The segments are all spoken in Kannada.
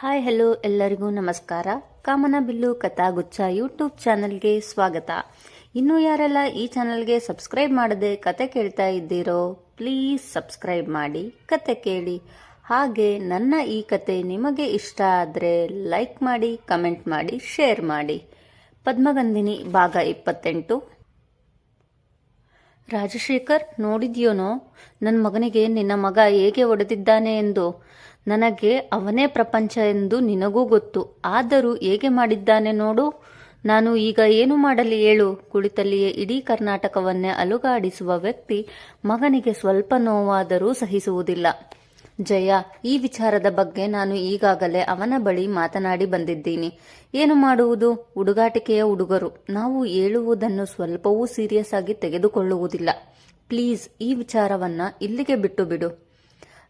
ಹಾಯ್, ಹಲೋ ಎಲ್ಲರಿಗೂ ನಮಸ್ಕಾರ. ಕಾಮನ ಬಿಲ್ಲು ಕಥಾಗುಚ್ಛ ಯೂಟ್ಯೂಬ್ ಚಾನಲ್ಗೆ ಸ್ವಾಗತ. ಇನ್ನೂ ಯಾರೆಲ್ಲ ಈ ಚಾನಲ್ಗೆ ಸಬ್ಸ್ಕ್ರೈಬ್ ಮಾಡದೆ ಕತೆ ಕೇಳ್ತಾ ಇದ್ದೀರೋ, ಪ್ಲೀಸ್ ಸಬ್ಸ್ಕ್ರೈಬ್ ಮಾಡಿ, ಕತೆ ಕೇಳಿ. ಹಾಗೆ ನನ್ನ ಈ ಕತೆ ನಿಮಗೆ ಇಷ್ಟ ಆದರೆ ಲೈಕ್ ಮಾಡಿ, ಕಮೆಂಟ್ ಮಾಡಿ, ಶೇರ್ ಮಾಡಿ. ಪದ್ಮಗಂಧಿನಿ, ಭಾಗ ಇಪ್ಪತ್ತೆಂಟು. ರಾಜಶೇಖರ್, ನೋಡಿದ್ಯೋನೋ? ನನ್ನ ಮಗನಿಗೆ ನಿನ್ನ ಮಗ ಹೇಗೆ ಹೊಡೆದಿದ್ದಾನೆ ಎಂದು. ನನಗೆ ಅವನೇ ಪ್ರಪಂಚ ಎಂದು ನಿನಗೂ ಗೊತ್ತು. ಆದರೂ ಹೇಗೆ ಮಾಡಿದ್ದಾನೆ ನೋಡು. ನಾನು ಈಗ ಏನು ಮಾಡಲಿ ಹೇಳು. ಕುಳಿತಲ್ಲಿಯೇ ಇಡೀ ಕರ್ನಾಟಕವನ್ನೇ ಅಲುಗಾಡಿಸುವ ವ್ಯಕ್ತಿ ಮಗನಿಗೆ ಸ್ವಲ್ಪ ನೋವಾದರೂ ಸಹಿಸುವುದಿಲ್ಲ. ಜಯ, ಈ ವಿಚಾರದ ಬಗ್ಗೆ ನಾನು ಈಗಾಗಲೇ ಅವನ ಬಳಿ ಮಾತನಾಡಿ ಬಂದಿದ್ದೀನಿ. ಏನು ಮಾಡುವುದು? ಹುಡುಗಾಟಿಕೆಯ ಹುಡುಗರು. ನಾವು ಹೇಳುವುದನ್ನು ಸ್ವಲ್ಪವೂ ಸೀರಿಯಸ್ ಆಗಿ ತೆಗೆದುಕೊಳ್ಳುವುದಿಲ್ಲ. ಪ್ಲೀಸ್, ಈ ವಿಚಾರವನ್ನ ಇಲ್ಲಿಗೆ ಬಿಟ್ಟು ಬಿಡು.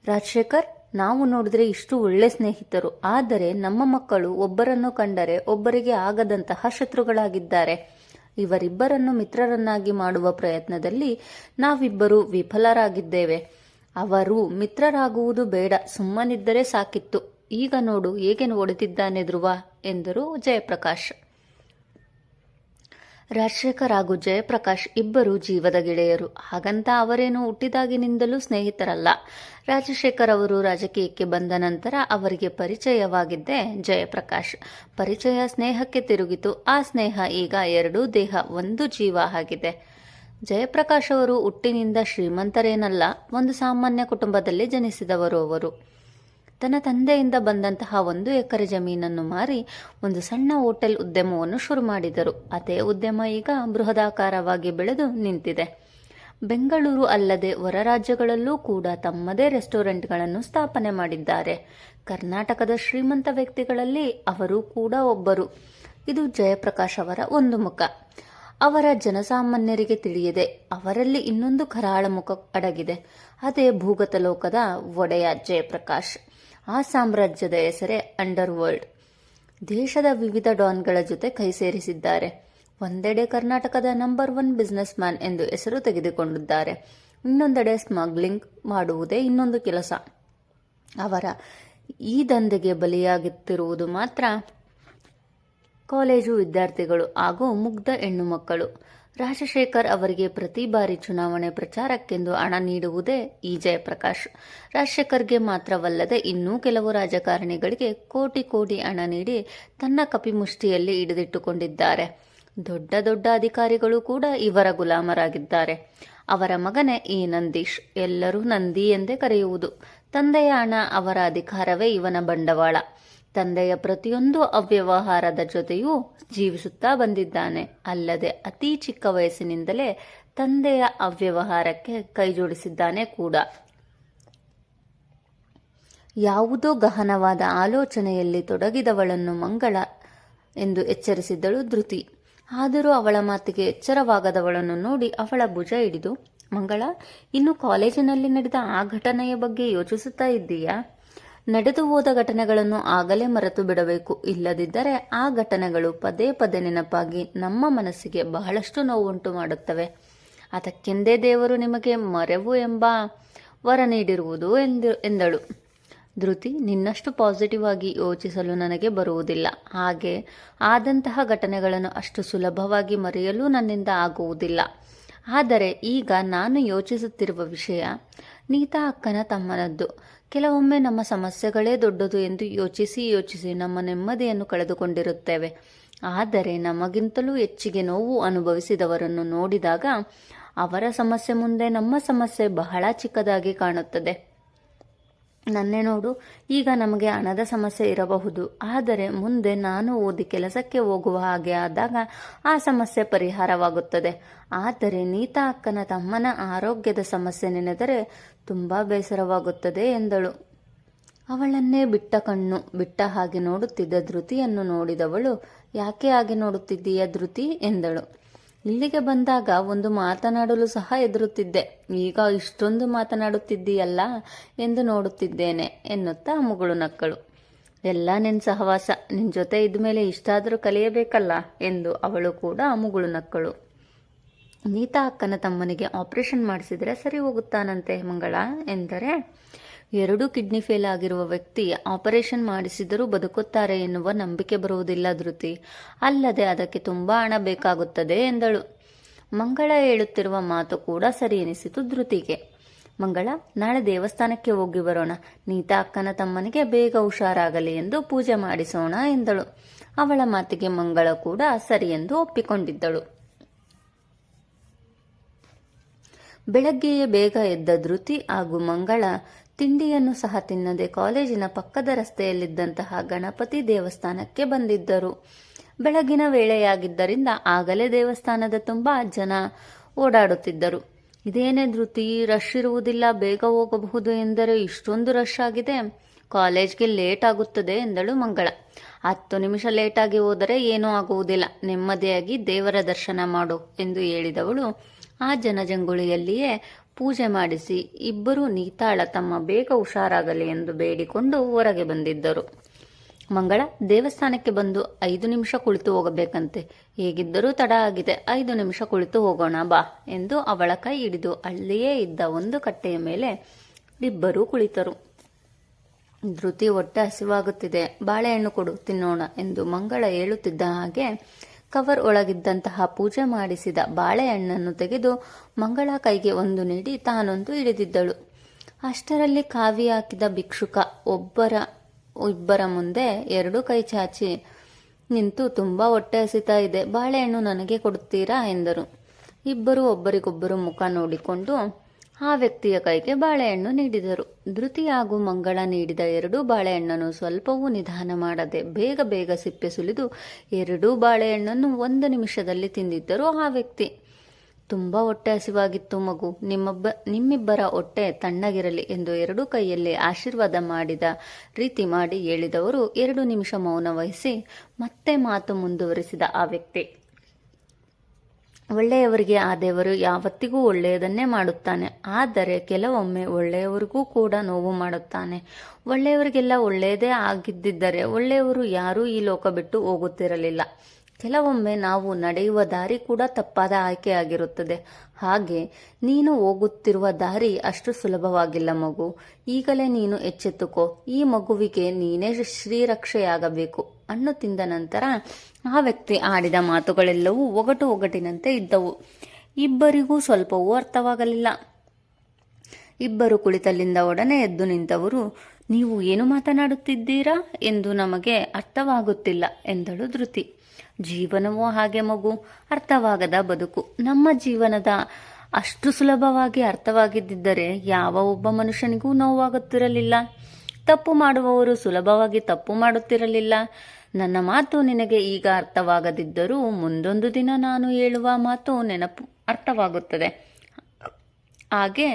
ರಾಜಶೇಖರ್ ನಾವು ನೋಡಿದ್ರೆ ಇಷ್ಟು ಒಳ್ಳೆ ಸ್ನೇಹಿತರು. ಆದರೆ ನಮ್ಮ ಮಕ್ಕಳು ಒಬ್ಬರನ್ನು ಕಂಡರೆ ಒಬ್ಬರಿಗೆ ಆಗದಂತಹ ಶತ್ರುಗಳಾಗಿದ್ದಾರೆ. ಇವರಿಬ್ಬರನ್ನು ಮಿತ್ರರನ್ನಾಗಿ ಮಾಡುವ ಪ್ರಯತ್ನದಲ್ಲಿ ನಾವಿಬ್ಬರು ವಿಫಲರಾಗಿದ್ದೇವೆ. ಅವರು ಮಿತ್ರರಾಗುವುದು ಬೇಡ, ಸುಮ್ಮನಿದ್ದರೆ ಸಾಕಿತ್ತು. ಈಗ ನೋಡು, ಹೇಗೆ ನೋಡುತ್ತಿದ್ದಾನೆ ಧ್ರುವ? ಎಂದರು ಜಯಪ್ರಕಾಶ್. ರಾಜಶೇಖರ್ ಹಾಗೂ ಜಯಪ್ರಕಾಶ್ ಇಬ್ಬರು ಜೀವದ ಗೆಳೆಯರು. ಹಾಗಂತ ಅವರೇನು ಹುಟ್ಟಿದಾಗಿನಿಂದಲೂ ಸ್ನೇಹಿತರಲ್ಲ. ರಾಜಶೇಖರ್ ಅವರು ರಾಜಕೀಯಕ್ಕೆ ಬಂದ ನಂತರ ಅವರಿಗೆ ಪರಿಚಯವಾಗಿದ್ದೇ ಜಯಪ್ರಕಾಶ್. ಪರಿಚಯ ಸ್ನೇಹಕ್ಕೆ ತಿರುಗಿತು. ಆ ಸ್ನೇಹ ಈಗ ಎರಡೂ ದೇಹ, ಒಂದು ಜೀವ ಆಗಿದೆ. ಜಯಪ್ರಕಾಶ್ ಅವರು ಹುಟ್ಟಿನಿಂದ ಶ್ರೀಮಂತರೇನಲ್ಲ, ಒಂದು ಸಾಮಾನ್ಯ ಕುಟುಂಬದಲ್ಲಿ ಜನಿಸಿದವರು ಅವರು. ತನ್ನ ತಂದೆಯಿಂದ ಬಂದಂತಹ ಒಂದು ಎಕರೆ ಜಮೀನನ್ನು ಮಾರಿ ಒಂದು ಸಣ್ಣ ಹೋಟೆಲ್ ಉದ್ಯಮವನ್ನು ಶುರು ಮಾಡಿದರು. ಅದೇ ಉದ್ಯಮ ಈಗ ಬೃಹದಾಕಾರವಾಗಿ ಬೆಳೆದು ನಿಂತಿದೆ. ಬೆಂಗಳೂರು ಅಲ್ಲದೆ ಹೊರ ರಾಜ್ಯಗಳಲ್ಲೂ ಕೂಡ ತಮ್ಮದೇ ರೆಸ್ಟೋರೆಂಟ್ಗಳನ್ನು ಸ್ಥಾಪನೆ ಮಾಡಿದ್ದಾರೆ. ಕರ್ನಾಟಕದ ಶ್ರೀಮಂತ ವ್ಯಕ್ತಿಗಳಲ್ಲಿ ಅವರು ಕೂಡ ಒಬ್ಬರು. ಇದು ಜಯಪ್ರಕಾಶ್ ಅವರ ಒಂದು ಮುಖ. ಅವರ ಜನಸಾಮಾನ್ಯರಿಗೆ ತಿಳಿಯದೆ ಅವರಲ್ಲಿ ಇನ್ನೊಂದು ಕರಾಳ ಮುಖ ಅಡಗಿದೆ. ಅದೇ ಭೂಗತ ಲೋಕದ ಒಡೆಯ ಜಯಪ್ರಕಾಶ್. ಆ ಸಾಮ್ರಾಜ್ಯದ ಹೆಸರೇ ಅಂಡರ್ ವರ್ಲ್ಡ್ ದೇಶದ ವಿವಿಧ ಡಾನ್ಗಳ ಜೊತೆ ಕೈ ಸೇರಿಸಿದ್ದಾರೆ. ಒಂದೆಡೆ ಕರ್ನಾಟಕದ ನಂಬರ್ ಒನ್ ಬಿಸ್ನೆಸ್ ಮ್ಯಾನ್ ಎಂದು ಹೆಸರು ತೆಗೆದುಕೊಂಡಿದ್ದಾರೆ. ಇನ್ನೊಂದೆಡೆ ಸ್ಮಗ್ಲಿಂಗ್ ಮಾಡುವುದೇ ಇನ್ನೊಂದು ಕೆಲಸ. ಅವರ ಈ ದಂಧೆಗೆ ಬಲಿಯಾಗುತ್ತಿರುವುದು ಮಾತ್ರ. ಕಾಲೇಜು ವಿದ್ಯಾರ್ಥಿಗಳು ಹಾಗೂ ಮುಗ್ಧ ಹೆಣ್ಣು ಮಕ್ಕಳು. ರಾಜಶೇಖರ್ ಅವರಿಗೆ ಪ್ರತಿ ಬಾರಿ ಚುನಾವಣೆ ಪ್ರಚಾರಕ್ಕೆಂದು ಹಣ ನೀಡುವುದೇ ಈ ಜಯಪ್ರಕಾಶ್. ರಾಜಶೇಖರ್ಗೆ ಮಾತ್ರವಲ್ಲದೆ ಇನ್ನೂ ಕೆಲವು ರಾಜಕಾರಣಿಗಳಿಗೆ ಕೋಟಿ ಕೋಟಿ ಹಣ ನೀಡಿ ತನ್ನ ಕಪಿಮುಷ್ಟಿಯಲ್ಲಿ ಹಿಡಿದಿಟ್ಟುಕೊಂಡಿದ್ದಾರೆ. ದೊಡ್ಡ ದೊಡ್ಡ ಅಧಿಕಾರಿಗಳು ಕೂಡ ಇವರ ಗುಲಾಮರಾಗಿದ್ದಾರೆ. ಅವರ ಮಗನೇ ಈ ನಂದೀಶ್. ಎಲ್ಲರೂ ನಂದಿ ಎಂದೇ ಕರೆಯುವುದು. ತಂದೆಯ ಹಣ ಅವರ ಅಧಿಕಾರವೇ ಇವನ ಬಂಡವಾಳ. ತಂದೆಯ ಪ್ರತಿಯೊಂದು ಅವ್ಯವಹಾರದ ಜೊತೆಯೂ ಜೀವಿಸುತ್ತಾ ಬಂದಿದ್ದಾನೆ. ಅಲ್ಲದೆ ಅತಿ ಚಿಕ್ಕ ವಯಸ್ಸಿನಿಂದಲೇ ತಂದೆಯ ಅವ್ಯವಹಾರಕ್ಕೆ ಕೈಜೋಡಿಸಿದ್ದಾನೆ ಕೂಡ. ಯಾವುದೋ ಗಹನವಾದ ಆಲೋಚನೆಯಲ್ಲಿ ತೊಡಗಿದವಳನ್ನು ಮಂಗಳ ಎಂದು ಎಚ್ಚರಿಸಿದ್ದಳು ಧೃತಿ. ಆದರೂ ಅವಳ ಮಾತಿಗೆ ಎಚ್ಚರವಾಗದವಳನ್ನು ನೋಡಿ ಅವಳ ಭುಜ ಹಿಡಿದು, ಮಂಗಳ, ಇನ್ನು ಕಾಲೇಜಿನಲ್ಲಿ ನಡೆದ ಆ ಘಟನೆಯ ಬಗ್ಗೆ ಯೋಚಿಸುತ್ತಾ ಇದ್ದೀಯಾ? ನಡೆದು ಹೋದ ಘಟನೆಗಳನ್ನು ಆಗಲೇ ಮರೆತು ಬಿಡಬೇಕು. ಇಲ್ಲದಿದ್ದರೆ ಆ ಘಟನೆಗಳು ಪದೇ ಪದೇ ನೆನಪಾಗಿ ನಮ್ಮ ಮನಸ್ಸಿಗೆ ಬಹಳಷ್ಟು ನೋವುಂಟು ಮಾಡುತ್ತವೆ. ಅದಕ್ಕೆಂದೇ ದೇವರು ನಿಮಗೆ ಮರೆವು ಎಂಬ ವರ ನೀಡಿರುವುದು ಎಂದು ಎಂದಳು. ಧೃತಿ ನಿನ್ನಷ್ಟು ಪಾಸಿಟಿವ್ ಆಗಿ ಯೋಚಿಸಲು ನನಗೆ ಬರುವುದಿಲ್ಲ. ಹಾಗೆ ಆದಂತಹ ಘಟನೆಗಳನ್ನು ಅಷ್ಟು ಸುಲಭವಾಗಿ ಮರೆಯಲು ನನ್ನಿಂದ ಆಗುವುದಿಲ್ಲ. ಆದರೆ ಈಗ ನಾನು ಯೋಚಿಸುತ್ತಿರುವ ವಿಷಯ ನೀತಾ ಅಕ್ಕನ ತಮ್ಮನದ್ದು. ಕೆಲವೊಮ್ಮೆ ನಮ್ಮ ಸಮಸ್ಯೆಗಳೇ ದೊಡ್ಡದು ಎಂದು ಯೋಚಿಸಿ ಯೋಚಿಸಿ ನಮ್ಮ ನೆಮ್ಮದಿಯನ್ನು ಕಳೆದುಕೊಂಡಿರುತ್ತೇವೆ. ಆದರೆ ನಮಗಿಂತಲೂ ಹೆಚ್ಚಿಗೆ ನೋವು ಅನುಭವಿಸಿದವರನ್ನು ನೋಡಿದಾಗ ಅವರ ಸಮಸ್ಯೆ ಮುಂದೆ ನಮ್ಮ ಸಮಸ್ಯೆ ಬಹಳ ಚಿಕ್ಕದಾಗಿ ಕಾಣುತ್ತದೆ. ನನ್ನೇ ನೋಡು, ಈಗ ನಮಗೆ ಹಣದ ಸಮಸ್ಯೆ ಇರಬಹುದು. ಆದರೆ ಮುಂದೆ ನಾನು ಓದಿ ಕೆಲಸಕ್ಕೆ ಹೋಗುವ ಹಾಗೆ ಆದಾಗ ಆ ಸಮಸ್ಯೆ ಪರಿಹಾರವಾಗುತ್ತದೆ. ಆದರೆ ನೀತಾ ಅಕ್ಕನ ತಮ್ಮನ ಆರೋಗ್ಯದ ಸಮಸ್ಯೆ ನೆನೆದರೆ ತುಂಬಾ ಬೇಸರವಾಗುತ್ತದೆ ಎಂದಳು. ಅವಳನ್ನೇ ಬಿಟ್ಟ ಕಣ್ಣು, ಬಿಟ್ಟ ಹಾಗೆ ನೋಡುತ್ತಿದ್ದ ಧೃತಿಯನ್ನು ನೋಡಿದವಳು, ಯಾಕೆ ಹಾಗೆ ನೋಡುತ್ತಿದ್ದೀಯ ಧೃತಿ? ಎಂದಳು. ಇಲ್ಲಿಗೆ ಬಂದಾಗ ಒಂದು ಮಾತನಾಡಲು ಸಹ ಎದುರುತ್ತಿದ್ದೆ ಈಗ ಇಷ್ಟೊಂದು ಮಾತನಾಡುತ್ತಿದ್ದೀಯಲ್ಲ ಎಂದು ನೋಡುತ್ತಿದ್ದೇನೆ ಎನ್ನುತ್ತಾ ಮುಗುಳು ನಕ್ಕಳು. ಎಲ್ಲ ನಿನ್ನ ಸಹವಾಸ ನಿನ್ನ ಜೊತೆ ಇದ್ಮೇಲೆ ಇಷ್ಟಾದರೂ ಕಲಿಯಬೇಕಲ್ಲ ಎಂದು ಅವಳು ಕೂಡ ಮುಗುಳು ನಕ್ಕಳು. ನೀತಾ ಅಕ್ಕನ ತಮ್ಮನಿಗೆ ಆಪರೇಷನ್ ಮಾಡಿಸಿದ್ರೆ ಸರಿ ಹೋಗುತ್ತಾನಂತೆ ಮಂಗಳ ಎಂದರೆ ಎರಡು ಕಿಡ್ನಿ ಫೇಲ್ ಆಗಿರುವ ವ್ಯಕ್ತಿ ಆಪರೇಷನ್ ಮಾಡಿಸಿದರೂ ಬದುಕುತ್ತಾರೆ ಎನ್ನುವ ನಂಬಿಕೆ ಬರುವುದಿಲ್ಲ ಧೃತಿ. ಅಲ್ಲದೆ ಅದಕ್ಕೆ ತುಂಬಾ ಹಣ ಬೇಕಾಗುತ್ತದೆ ಎಂದಳು. ಮಂಗಳ ಹೇಳುತ್ತಿರುವ ಮಾತು ಕೂಡ ಸರಿ ಎನಿಸಿತು ಧೃತಿಗೆ. ಮಂಗಳ, ನಾಳೆ ದೇವಸ್ಥಾನಕ್ಕೆ ಹೋಗಿ ಬರೋಣ. ನೀತ ಅಕ್ಕನ ತಮ್ಮನಿಗೆ ಬೇಗ ಹುಷಾರಾಗಲಿ ಎಂದು ಪೂಜೆ ಮಾಡಿಸೋಣ ಎಂದಳು. ಅವಳ ಮಾತಿಗೆ ಮಂಗಳ ಕೂಡ ಸರಿ ಎಂದು ಒಪ್ಪಿಕೊಂಡಿದ್ದಳು. ಬೆಳಗ್ಗೆಯೇ ಬೇಗ ಎದ್ದ ಧೃತಿ ಹಾಗೂ ಮಂಗಳ ತಿಂಡಿಯನ್ನು ಸಹ ತಿನ್ನದೆ ಕಾಲೇಜಿನ ಪಕ್ಕದ ರಸ್ತೆಯಲ್ಲಿದ್ದಂತಹ ಗಣಪತಿ ದೇವಸ್ಥಾನಕ್ಕೆ ಬಂದಿದ್ದರು. ಬೆಳಗಿನ ವೇಳೆಯಾಗಿದ್ದರಿಂದ ಆಗಲೇ ದೇವಸ್ಥಾನದ ತುಂಬ ಜನ ಓಡಾಡುತ್ತಿದ್ದರು. ಇದೇನೇ ಧೃತಿ ರಶ್ ಇರುವುದಿಲ್ಲ, ಬೇಗ ಹೋಗಬಹುದು ಎಂದರೆ ಇಷ್ಟೊಂದು ರಶ್ ಆಗಿದೆ. ಕಾಲೇಜ್ಗೆ ಲೇಟ್ ಆಗುತ್ತದೆ ಎಂದಳು ಮಂಗಳ. ಹತ್ತು ನಿಮಿಷ ಲೇಟಾಗಿ ಹೋದರೆ ಏನೂ ಆಗುವುದಿಲ್ಲ. ನೆಮ್ಮದಿಯಾಗಿ ದೇವರ ದರ್ಶನ ಮಾಡು ಎಂದು ಹೇಳಿದವಳು. ಆ ಜನಜಂಗುಳಿಯಲ್ಲಿಯೇ ಪೂಜೆ ಮಾಡಿಸಿ ಇಬ್ಬರೂ ನೀತಾಳ ತಮ್ಮ ಬೇಗ ಹುಷಾರಾಗಲಿ ಎಂದು ಬೇಡಿಕೊಂಡು ಹೊರಗೆ ಬಂದಿದ್ದರು. ಮಂಗಳ, ದೇವಸ್ಥಾನಕ್ಕೆ ಬಂದು ಐದು ನಿಮಿಷ ಕುಳಿತು ಹೋಗಬೇಕಂತೆ. ಹೇಗಿದ್ದರೂ ತಡ ಆಗಿದೆ. ಐದು ನಿಮಿಷ ಕುಳಿತು ಹೋಗೋಣ ಬಾ ಎಂದು ಅವಳ ಕೈ ಹಿಡಿದು ಅಲ್ಲಿಯೇ ಇದ್ದ ಒಂದು ಕಟ್ಟೆಯ ಮೇಲೆ ಇಬ್ಬರೂ ಕುಳಿತರು. ಧೃತಿ, ಹೊಟ್ಟೆ ಹಸಿವಾಗುತ್ತಿದೆ. ಬಾಳೆಹಣ್ಣು ಕೊಡು, ತಿನ್ನೋಣ ಎಂದು ಮಂಗಳ ಹೇಳುತ್ತಿದ್ದ ಹಾಗೆ ಕವರ್ ಒಳಗಿದ್ದಂತಹ ಪೂಜೆ ಮಾಡಿಸಿದ ಬಾಳೆಹಣ್ಣನ್ನು ತೆಗೆದು ಮಂಗಳ ಕೈಗೆ ಒಂದು ನೀಡಿ ತಾನೊಂದು ಹಿಡಿದಿದ್ದಳು. ಅಷ್ಟರಲ್ಲಿ ಕಾವಿ ಹಾಕಿದ ಭಿಕ್ಷುಕ ಒಬ್ಬರ, ಇಬ್ಬರ ಮುಂದೆ ಎರಡು ಕೈ ಚಾಚಿ ನಿಂತು ತುಂಬಾ ಹೊಟ್ಟೆ ಹಸಿತಾ ಇದೆ, ಬಾಳೆಹಣ್ಣು ನನಗೆ ಕೊಡುತ್ತೀರಾ ಎಂದರು. ಇಬ್ಬರು ಒಬ್ಬರಿಗೊಬ್ಬರು ಮುಖ ನೋಡಿಕೊಂಡು ಆ ವ್ಯಕ್ತಿಯ ಕೈಗೆ ಬಾಳೆಹಣ್ಣು ನೀಡಿದರು. ಧೃತಿ ಹಾಗೂ ಮಂಗಳ ನೀಡಿದ ಎರಡೂ ಬಾಳೆಹಣ್ಣನ್ನು ಸ್ವಲ್ಪವೂ ನಿಧಾನ ಮಾಡದೆ ಬೇಗ ಬೇಗ ಸಿಪ್ಪೆ ಸುಲಿದು ಎರಡೂ ಬಾಳೆಹಣ್ಣನ್ನು ಒಂದು ನಿಮಿಷದಲ್ಲಿ ತಿಂದಿದ್ದರು ಆ ವ್ಯಕ್ತಿ. ತುಂಬ ಹೊಟ್ಟೆ ಹಸಿವಾಗಿತ್ತು ಮಗು. ನಿಮ್ಮೊಬ್ಬ, ನಿಮ್ಮಿಬ್ಬರ ಹೊಟ್ಟೆ ತಣ್ಣಗಿರಲಿ ಎಂದು ಎರಡೂ ಕೈಯಲ್ಲಿ ಆಶೀರ್ವಾದ ಮಾಡಿದ ರೀತಿ ಮಾಡಿ ಹೇಳಿದವರು ಎರಡು ನಿಮಿಷ ಮೌನ ವಹಿಸಿ ಮತ್ತೆ ಮಾತು ಮುಂದುವರಿಸಿದ ಆ ವ್ಯಕ್ತಿ. ಒಳ್ಳೆಯವರಿಗೆ ಆ ದೇವರು ಯಾವತ್ತಿಗೂ ಒಳ್ಳೆಯದನ್ನೇ ಮಾಡುತ್ತಾನೆ. ಆದರೆ ಕೆಲವೊಮ್ಮೆ ಒಳ್ಳೆಯವರಿಗೂ ಕೂಡ ನೋವು ಮಾಡುತ್ತಾನೆ. ಒಳ್ಳೆಯವರಿಗೆಲ್ಲ ಒಳ್ಳೆಯದೇ ಆಗಿದ್ದಿದ್ದರೆ ಒಳ್ಳೆಯವರು ಯಾರೂ ಈ ಲೋಕ ಬಿಟ್ಟು ಹೋಗುತ್ತಿರಲಿಲ್ಲ. ಕೆಲವೊಮ್ಮೆ ನಾವು ನಡೆಯುವ ದಾರಿ ಕೂಡ ತಪ್ಪಾದ ಆಯ್ಕೆಯಾಗಿರುತ್ತದೆ ಹಾಗೆ ನೀನು ಹೋಗುತ್ತಿರುವ ದಾರಿ ಅಷ್ಟು ಸುಲಭವಾಗಿಲ್ಲ ಮಗು. ಈಗಲೇ ನೀನು ಎಚ್ಚೆತ್ತುಕೋ. ಈ ಮಗುವಿಗೆ ನೀನೇ ಶ್ರೀರಕ್ಷೆಯಾಗಬೇಕು. ಹಣ್ಣು ತಿಂದ ನಂತರ ಆ ವ್ಯಕ್ತಿ ಆಡಿದ ಮಾತುಗಳೆಲ್ಲವೂ ಒಗಟು ಒಗಟಿನಂತೆ ಇದ್ದವು. ಇಬ್ಬರಿಗೂ ಸ್ವಲ್ಪವೂ ಅರ್ಥವಾಗಲಿಲ್ಲ. ಇಬ್ಬರು ಕುಳಿತಲ್ಲಿಂದ ಒಡನೆ ಎದ್ದು ನಿಂತವರು, ನೀವು ಏನು ಮಾತನಾಡುತ್ತಿದ್ದೀರಾ? ಎಂದು ನಮಗೆ ಅರ್ಥವಾಗುತ್ತಿಲ್ಲ ಎಂದಳು ಧೃತಿ. ಜೀವನವೂ ಹಾಗೆ ಮಗು, ಅರ್ಥವಾಗದ ಬದುಕು. ನಮ್ಮ ಜೀವನದ ಅಷ್ಟು ಸುಲಭವಾಗಿ ಅರ್ಥವಾಗಿದ್ದರೆ ಯಾವ ಒಬ್ಬ ಮನುಷ್ಯನಿಗೂ ನೋವಾಗುತ್ತಿರಲಿಲ್ಲ. ತಪ್ಪು ಮಾಡುವವರು ಸುಲಭವಾಗಿ ತಪ್ಪು ಮಾಡುತ್ತಿರಲಿಲ್ಲ. ನನ್ನ ಮಾತು ನಿನಗೆ ಈಗ ಅರ್ಥವಾಗದಿದ್ದರೂ ಮುಂದೊಂದು ದಿನ ನಾನು ಹೇಳುವ ಮಾತು ನೆನಪು ಅರ್ಥವಾಗುತ್ತದೆ. ಹಾಗೆ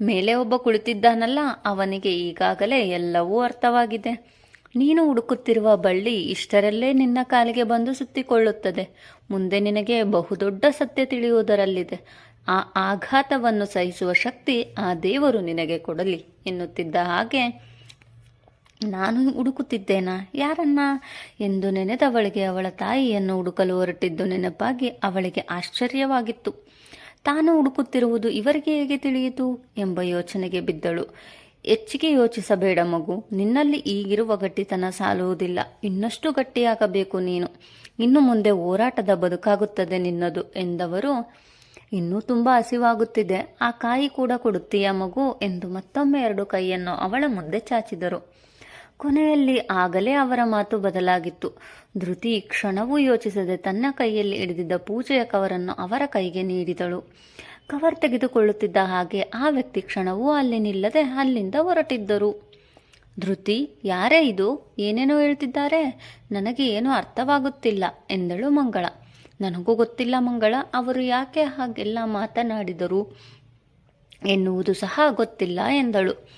ಮೇಲೆ ಒಬ್ಬ ಕುಳಿತಿದ್ದಾನಲ್ಲ, ಅವನಿಗೆ ಈಗಾಗಲೇ ಎಲ್ಲವೂ ಅರ್ಥವಾಗಿದೆ. ನೀನು ಹುಡುಕುತ್ತಿರುವ ಬಳ್ಳಿ ಇಷ್ಟರಲ್ಲೇ ನಿನ್ನ ಕಾಲಿಗೆ ಬಂದು ಸುತ್ತಿಕೊಳ್ಳುತ್ತದೆ. ಮುಂದೆ ನಿನಗೆ ಬಹುದೊಡ್ಡ ಸತ್ಯ ತಿಳಿಯುವುದರಲ್ಲಿದೆ. ಆ ಆಘಾತವನ್ನು ಸಹಿಸುವ ಶಕ್ತಿ ಆ ದೇವರು ನಿನಗೆ ಕೊಡಲಿ ಎನ್ನುತ್ತಿದ್ದ ಹಾಗೆ ನಾನು ಹುಡುಕುತ್ತಿದ್ದೇನಾ? ಯಾರನ್ನ? ಎಂದು ನೆನೆದವಳಿಗೆ ಅವಳ ತಾಯಿಯನ್ನು ಹುಡುಕಲು ಹೊರಟಿದ್ದು ನೆನಪಾಗಿ ಅವಳಿಗೆ ಆಶ್ಚರ್ಯವಾಗಿತ್ತು. ತಾನು ಹುಡುಕುತ್ತಿರುವುದು ಇವರಿಗೆ ಹೇಗೆ ತಿಳಿಯಿತು? ಎಂಬ ಯೋಚನೆಗೆ ಬಿದ್ದಳು. ಹೆಚ್ಚಿಗೆ ಯೋಚಿಸಬೇಡ ಮಗು. ನಿನ್ನಲ್ಲಿ ಈಗಿರುವ ಗಟ್ಟಿತನ ಸಾಲುವುದಿಲ್ಲ. ಇನ್ನಷ್ಟು ಗಟ್ಟಿಯಾಗಬೇಕು ನೀನು. ಇನ್ನು ಮುಂದೆ ಹೋರಾಟದ ಬದುಕಾಗುತ್ತದೆ ನಿನ್ನದು, ಎಂದವರು. ಇನ್ನೂ ತುಂಬ ಹಸಿವಾಗುತ್ತಿದೆ. ಆ ಕಾಯಿ ಕೂಡ ಕೊಡುತ್ತೀಯ ಮಗು? ಎಂದು ಮತ್ತೊಮ್ಮೆ ಎರಡು ಕೈಯನ್ನು ಅವಳ ಮುಂದೆ ಚಾಚಿದರು. ಕೊನೆಯಲ್ಲಿ ಆಗಲೇ ಅವರ ಮಾತು ಬದಲಾಗಿತ್ತು. ಧೃತಿ ಕ್ಷಣವೂ ಯೋಚಿಸದೆ ತನ್ನ ಕೈಯಲ್ಲಿ ಹಿಡಿದಿದ್ದ ಪೂಜೆಯ ಕವರನ್ನು ಅವರ ಕೈಗೆ ನೀಡಿದಳು. ಕವರ್ ತೆಗೆದುಕೊಳ್ಳುತ್ತಿದ್ದ ಹಾಗೆ ಆ ವ್ಯಕ್ತಿ ಕ್ಷಣವೂ ಅಲ್ಲಿ ನಿಲ್ಲದೆ ಅಲ್ಲಿಂದ ಹೊರಟಿದ್ದರು. ಧೃತಿ, ಯಾರೇ ಇದು? ಏನೇನೋ ಹೇಳ್ತಿದ್ದಾರೆ? ನನಗೆ ಏನೂ ಅರ್ಥವಾಗುತ್ತಿಲ್ಲ ಎಂದಳು ಮಂಗಳ. ನನಗೂ ಗೊತ್ತಿಲ್ಲ ಮಂಗಳ, ಅವರು ಯಾಕೆ ಹಾಗೆಲ್ಲ ಮಾತನಾಡಿದರು ಎನ್ನುವುದು ಸಹ ಗೊತ್ತಿಲ್ಲ ಎಂದಳು.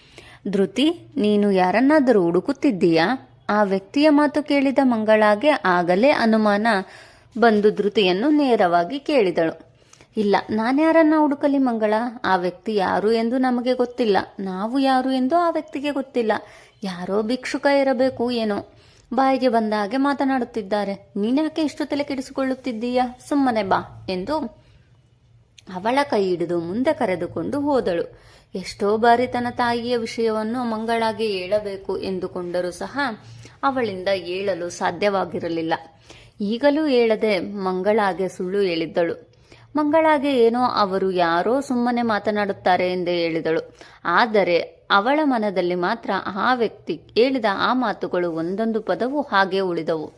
ಧೃತಿ, ನೀನು ಯಾರನ್ನಾದರೂ ಹುಡುಕುತ್ತಿದ್ದೀಯಾ? ಆ ವ್ಯಕ್ತಿಯ ಮಾತು ಕೇಳಿದ ಮಂಗಳಾಗೆ ಆಗಲೇ ಅನುಮಾನ ಬಂದು ಧೃತಿಯನ್ನು ನೇರವಾಗಿ ಕೇಳಿದಳು. ಇಲ್ಲ ನಾನ್ಯಾರನ್ನ ಹುಡುಕಲಿ ಮಂಗಳ? ಆ ವ್ಯಕ್ತಿ ಯಾರು ಎಂದು ನಮಗೆ ಗೊತ್ತಿಲ್ಲ. ನಾವು ಯಾರು ಎಂದು ಆ ವ್ಯಕ್ತಿಗೆ ಗೊತ್ತಿಲ್ಲ. ಯಾರೋ ಭಿಕ್ಷುಕ ಇರಬೇಕು ಏನೋ. ಬಾಯಿಗೆ ಬಂದ ಹಾಗೆ ಮಾತನಾಡುತ್ತಿದ್ದಾರೆ. ನೀನ್ಯಾಕೆ ಇಷ್ಟು ತಲೆ ಕೆಡಿಸಿಕೊಳ್ಳುತ್ತಿದ್ದೀಯಾ? ಸುಮ್ಮನೆ ಬಾ ಎಂದು ಅವಳ ಕೈ ಹಿಡಿದು ಮುಂದೆ ಕರೆದುಕೊಂಡು ಹೋದಳು. ಎಷ್ಟೋ ಬಾರಿ ತನ್ನ ತಾಯಿಯ ವಿಷಯವನ್ನು ಮಂಗಳಾಗಿ ಹೇಳಬೇಕು ಎಂದುಕೊಂಡರೂ ಸಹ ಅವಳಿಂದ ಹೇಳಲು ಸಾಧ್ಯವಾಗಿರಲಿಲ್ಲ. ಈಗಲೂ ಹೇಳದೆ ಮಂಗಳಾಗೆ ಸುಳ್ಳು ಹೇಳಿದ್ದಳು. ಮಂಗಳಾಗೆ ಏನೋ ಅವರು ಯಾರೋ ಸುಮ್ಮನೆ ಮಾತನಾಡುತ್ತಾರೆ ಎಂದೇ ಹೇಳಿದಳು. ಆದರೆ ಅವಳ ಮನದಲ್ಲಿ ಮಾತ್ರ ಆ ವ್ಯಕ್ತಿ ಹೇಳಿದ ಆ ಮಾತುಗಳು ಒಂದೊಂದು ಪದವು ಹಾಗೆ ಉಳಿದವು.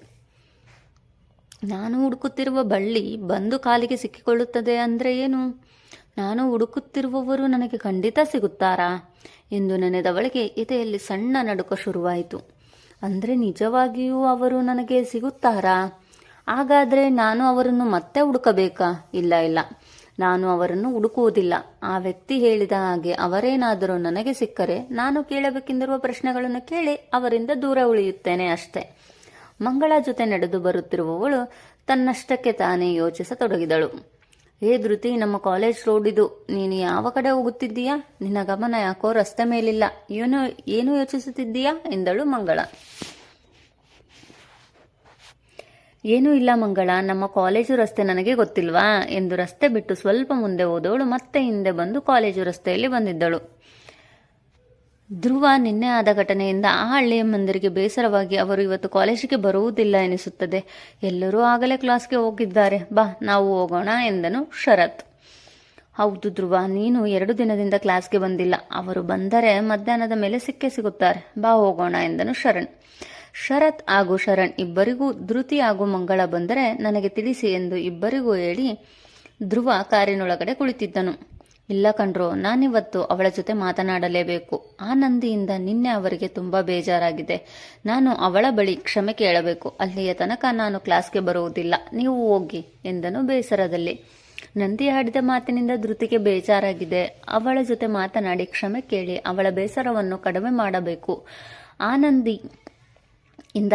ನಾನು ಹುಡುಕುತ್ತಿರುವ ಬಳ್ಳಿ ಬಂದು ಕಾಲಿಗೆ ಸಿಕ್ಕಿಕೊಳ್ಳುತ್ತದೆ ಅಂದರೆ ಏನು? ನಾನು ಹುಡುಕುತ್ತಿರುವವರು ನನಗೆ ಖಂಡಿತ ಸಿಗುತ್ತಾರಾ ಎಂದು ನೆನೆದವಳಿಗೆ ಎದೆಯಲ್ಲಿ ಸಣ್ಣ ನಡುಕ ಶುರುವಾಯಿತು. ಅಂದರೆ ನಿಜವಾಗಿಯೂ ಅವರು ನನಗೆ ಸಿಗುತ್ತಾರಾ? ಹಾಗಾದರೆ ನಾನು ಅವರನ್ನು ಮತ್ತೆ ಹುಡುಕಬೇಕಾ? ಇಲ್ಲ ಇಲ್ಲ. ನಾನು ಅವರನ್ನು ಹುಡುಕುವುದಿಲ್ಲ. ಆ ವ್ಯಕ್ತಿ ಹೇಳಿದ ಹಾಗೆ ಅವರೇನಾದರೂ ನನಗೆ ಸಿಕ್ಕರೆ ನಾನು ಕೇಳಬೇಕೆಂದಿರುವ ಪ್ರಶ್ನೆಗಳನ್ನು ಕೇಳಿ ಅವರಿಂದ ದೂರ ಉಳಿಯುತ್ತೇನೆ ಅಷ್ಟೇ. ಮಂಗಳ ಜೊತೆ ನಡೆದು ಬರುತ್ತಿರುವವಳು ತನ್ನಷ್ಟಕ್ಕೆ ತಾನೇ ಯೋಚಿಸತೊಡಗಿದಳು. ಏ ಧೃತಿ, ನಮ್ಮ ಕಾಲೇಜ್ ರೋಡ್ ಇದು. ನೀನು ಯಾವ ಕಡೆ ಹೋಗುತ್ತಿದ್ದೀಯಾ? ನಿನ್ನ ಗಮನ ಯಾಕೋ ರಸ್ತೆ ಮೇಲಿಲ್ಲ. ಏನು ಏನು ಯೋಚಿಸುತ್ತಿದ್ದೀಯಾ? ಎಂದಳು ಮಂಗಳ. ಏನೂ ಇಲ್ಲ ಮಂಗಳ. ನಮ್ಮ ಕಾಲೇಜು ರಸ್ತೆ ನನಗೆ ಗೊತ್ತಿಲ್ವಾ? ಎಂದು ರಸ್ತೆ ಬಿಟ್ಟು ಸ್ವಲ್ಪ ಮುಂದೆ ಹೋದವಳು ಮತ್ತೆ ಹಿಂದೆ ಬಂದು ಕಾಲೇಜು ರಸ್ತೆಯಲ್ಲಿ ಬಂದಿದ್ದಳು. ಧ್ರುವ ನಿನ್ನೆ ಆದ ಘಟನೆಯಿಂದ ಆ ಹಳ್ಳಿಯ ಮಂದಿರಿಗೆ ಬೇಸರವಾಗಿ ಅವರು ಇವತ್ತು ಕಾಲೇಜಿಗೆ ಬರುವುದಿಲ್ಲ ಎನಿಸುತ್ತದೆ. ಎಲ್ಲರೂ ಆಗಲೇ ಕ್ಲಾಸ್ಗೆ ಹೋಗಿದ್ದಾರೆ. ಬಾ, ನಾವು ಹೋಗೋಣ ಎಂದನು ಶರತ್. ಹೌದು ಧ್ರುವ, ನೀನು ಎರಡು ದಿನದಿಂದ ಕ್ಲಾಸ್ಗೆ ಬಂದಿಲ್ಲ. ಅವರು ಬಂದರೆ ಮಧ್ಯಾಹ್ನದ ಮೇಲೆ ಸಿಕ್ಕೇ ಸಿಗುತ್ತಾರೆ. ಬಾ, ಹೋಗೋಣ ಎಂದನು ಶರಣ್. ಶರತ್ ಹಾಗೂ ಶರಣ್ ಇಬ್ಬರಿಗೂ ಧೃತಿ ಹಾಗೂ ಮಂಗಳ ಬಂದರೆ ನನಗೆ ತಿಳಿಸಿ ಎಂದು ಇಬ್ಬರಿಗೂ ಹೇಳಿ ಧ್ರುವ ಕಾರಿನೊಳಗಡೆ ಕುಳಿತಿದ್ದನು. ಇಲ್ಲ ಕಣ್ರೋ, ನಾನಿವತ್ತು ಅವಳ ಜೊತೆ ಮಾತನಾಡಲೇಬೇಕು. ಆ ನಂದಿಯಿಂದ ನಿನ್ನೆ ಅವರಿಗೆ ತುಂಬ ಬೇಜಾರಾಗಿದೆ. ನಾನು ಅವಳ ಬಳಿ ಕ್ಷಮೆ ಕೇಳಬೇಕು. ಅಲ್ಲಿಯ ತನಕ ನಾನು ಕ್ಲಾಸ್ಗೆ ಬರುವುದಿಲ್ಲ. ನೀವು ಹೋಗಿ, ಎಂದನು ಬೇಸರದಲ್ಲಿ. ನಂದಿ ಆಡಿದ ಮಾತಿನಿಂದ ಧೃತಿಗೆ ಬೇಜಾರಾಗಿದೆ. ಅವಳ ಜೊತೆ ಮಾತನಾಡಿ ಕ್ಷಮೆ ಕೇಳಿ ಅವಳ ಬೇಸರವನ್ನು ಕಡಿಮೆ ಮಾಡಬೇಕು. ಆ ನಂದಿ ಇಂದ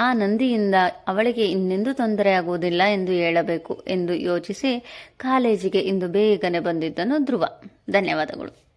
ಆ ನಂದಿಯಿಂದ ಅವಳಿಗೆ ಇನ್ನೆಂದೂ ತೊಂದರೆಯಾಗುವುದಿಲ್ಲ ಎಂದು ಹೇಳಬೇಕು ಎಂದು ಯೋಚಿಸಿ ಕಾಲೇಜಿಗೆ ಇಂದು ಬೇಗನೆ ಬಂದಿದ್ದನು ಧ್ರುವ. ಧನ್ಯವಾದಗಳು.